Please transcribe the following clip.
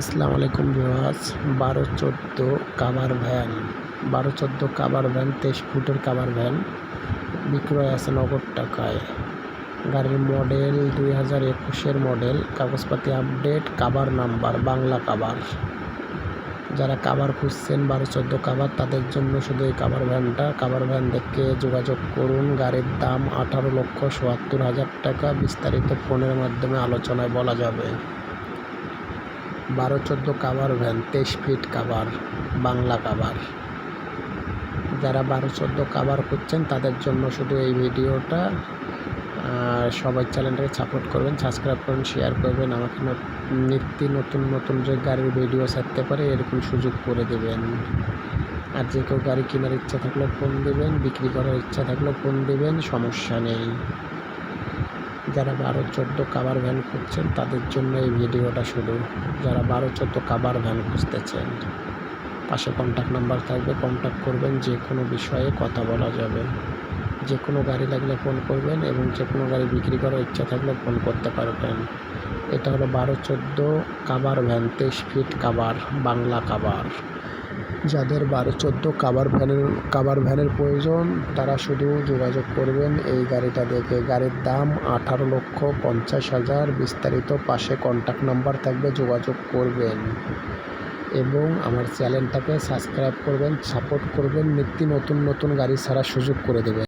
আসসালামু আলাইকুম ভিউয়ার্স, বারো চোদ্দ কাভার ভ্যান, বারো চোদ্দ কাভার ভ্যান, তেইশ ফুটের কাভার ভ্যান। বিক্রয় আছে নগদ টাকায়। গাড়ির মডেল দুই হাজার একুশের মডেল, কাগজপাতি আপডেট কাভার নাম্বার, বাংলা কাবার। যারা কাভার খুঁজছেন, বারো চোদ্দ কাভার তাদের জন্য শুধু এই কাভার ভ্যানটা। কাভার ভ্যান দেখে যোগাযোগ করুন। গাড়ির দাম আঠারো লক্ষ চুয়াত্তর হাজার টাকা। বিস্তারিত ফোনের মাধ্যমে আলোচনায় বলা যাবে। বারো চোদ্দ কাভার ভ্যান তেইশ ফিট কাভার বাংলা কাভার যারা বারো চোদ্দ কাভার করছেন, তাদের জন্য শুধু এই ভিডিওটা সবাই চ্যানেলটাকে সাপোর্ট করবেন সাবস্ক্রাইব করবেন শেয়ার করবেন, আমাকে নত- নিত্য নতুন নতুন যে গাড়ির ভিডিও ছাড়তে পারে, এরকম সুযোগ করে দেবেন। আর যে কেউ গাড়ি কেনার ইচ্ছা থাকলেও ফোন দেবেন, বিক্রি করার ইচ্ছা থাকলেও ফোন দেবেন, সমস্যা নেই। যারা বারো চোদ্দ কাবার ভ্যান খুঁজছেন, তাদের জন্য এই ভিডিওটা শুরু। যারা বারো চোদ্দ কাবার ভ্যান খুঁজতে চান পাশে কন্ট্যাক্ট নাম্বার থাকবে। কন্ট্যাক্ট করবেন যে কোনো বিষয়ে কথা বলা যাবে। যে কোনো গাড়ি লাগলে ফোন করবেন এবং যে কোনো গাড়ি বিক্রি করার ইচ্ছা থাকলে ফোন করতে পারবেন। এটা হলো বারো চোদ্দ কাবার ভ্যান, তেইশ ফিট কাভার বাংলা কাভার যাদের বারো চোদ্দ কাভার ভ্যানের কাভার ভ্যানের প্রয়োজন, তারা শুধু যোগাযোগ করবেন এই গাড়িটা দেখে। গাড়ির দাম আঠারো লক্ষ পঞ্চাশ হাজার, বিস্তারিত পাশে কন্ট্যাক্ট নাম্বার থাকবে, যোগাযোগ করবেন। এবং আমার চ্যানেলটাকে সাবস্ক্রাইব করবেন সাপোর্ট করবেন, নিত্য নতুন নতুন গাড়ি ছাড়ার সুযোগ করে দেবেন।